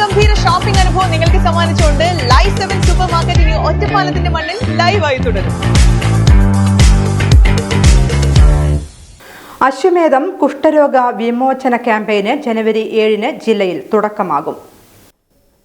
അതിഗംഭീര shopping അനുഭവം നിങ്ങൾക്ക് സമ്മാനിച്ചുകൊണ്ട് ലൈവ് സെവൻ സൂപ്പർ മാർക്കറ്റ് ഇനി ഒറ്റപ്പാലത്തിന്റെ മണ്ണിൽ ലൈവായി തുടരും. അശ്വമേധം കുഷ്ഠരോഗ വിമോചന ക്യാമ്പയിന് ജനുവരി ഏഴിന് ജില്ലയിൽ തുടക്കമാകും.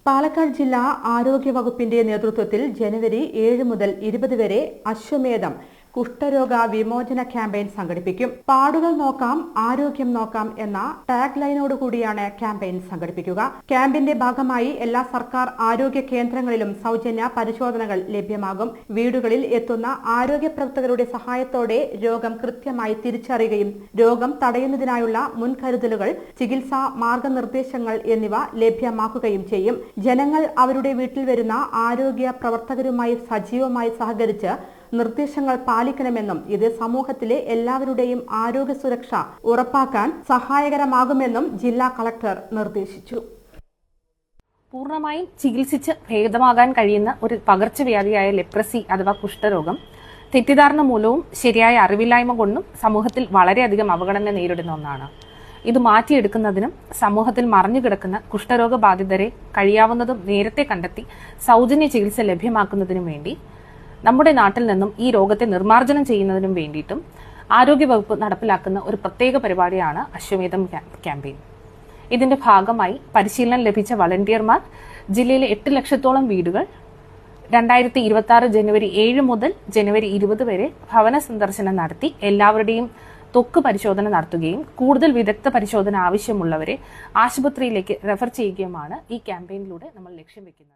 പാലക്കാട് ജില്ലാ ആരോഗ്യ വകുപ്പിന്റെ നേതൃത്വത്തിൽ ജനുവരി ഏഴ് മുതൽ ഇരുപത് വരെ അശ്വമേധം കുഷ്ഠരോഗ വിമോചന ക്യാമ്പയിൻ സംഘടിപ്പിക്കും. പാടുകൾ നോക്കാം ആരോഗ്യം നോക്കാം എന്ന ടാഗ് ലൈനോട് കൂടിയാണ് ക്യാമ്പയിൻ സംഘടിപ്പിക്കുക. ക്യാമ്പിന്റെ ഭാഗമായി എല്ലാ സർക്കാർ ആരോഗ്യ കേന്ദ്രങ്ങളിലും സൗജന്യ പരിശോധനകൾ ലഭ്യമാകും. വീടുകളിൽ എത്തുന്ന ആരോഗ്യ പ്രവർത്തകരുടെ സഹായത്തോടെ രോഗം കൃത്യമായി തിരിച്ചറിയുകയും രോഗം തടയുന്നതിനായുള്ള മുൻകരുതലുകൾ ചികിത്സാ മാർഗനിർദ്ദേശങ്ങൾ എന്നിവ ലഭ്യമാക്കുകയും ചെയ്യും. ജനങ്ങൾ അവരുടെ വീട്ടിൽ വരുന്ന ആരോഗ്യ പ്രവർത്തകരുമായി സജീവമായി സഹകരിച്ച് നിർദ്ദേശങ്ങൾ പാലിക്കണമെന്നും ഇത് സമൂഹത്തിലെ എല്ലാവരുടെയും ആരോഗ്യ സുരക്ഷ ഉറപ്പാക്കാൻ സഹായകരമാകുമെന്നും ജില്ലാ കളക്ടർ നിർദ്ദേശിച്ചു. പൂർണമായും ചികിത്സിച്ച് ഭേദമാകാൻ കഴിയുന്ന ഒരു പകർച്ചവ്യാധിയായ ലെപ്രസി അഥവാ കുഷ്ഠരോഗം തെറ്റിദ്ധാരണ മൂലവും ശരിയായ അറിവില്ലായ്മ കൊണ്ടും സമൂഹത്തിൽ വളരെയധികം അവഗണന നേരിടുന്ന ഒന്നാണ്. ഇത് മാറ്റിയെടുക്കുന്നതിനും സമൂഹത്തിൽ മറഞ്ഞു കിടക്കുന്ന കുഷ്ഠരോഗ ബാധിതരെ കഴിയാവുന്നതും നേരത്തെ കണ്ടെത്തി സൗജന്യ ചികിത്സ ലഭ്യമാക്കുന്നതിനും വേണ്ടി നമ്മുടെ നാട്ടിൽ നിന്നും ഈ രോഗത്തെ നിർമ്മാർജനം ചെയ്യുന്നതിനും വേണ്ടിയിട്ടും ആരോഗ്യവകുപ്പ് നടപ്പിലാക്കുന്ന ഒരു പ്രത്യേക പരിപാടിയാണ് അശ്വമേധം ക്യാമ്പയിൻ. ഇതിന്റെ ഭാഗമായി പരിശീലനം ലഭിച്ച വളണ്ടിയർമാർ ജില്ലയിലെ എട്ട് ലക്ഷത്തോളം വീടുകൾ രണ്ടായിരത്തി ഇരുപത്തി ആറ് ജനുവരി ഏഴ് മുതൽ ജനുവരി ഇരുപത് വരെ ഭവന സന്ദർശനം നടത്തി എല്ലാവരുടെയും തൊക്ക് പരിശോധന നടത്തുകയും കൂടുതൽ വിദഗ്ധ പരിശോധന ആവശ്യമുള്ളവരെ ആശുപത്രിയിലേക്ക് റെഫർ ചെയ്യുകയുമാണ് ഈ ക്യാമ്പയിനിലൂടെ നമ്മൾ ലക്ഷ്യം വെക്കുന്നത്.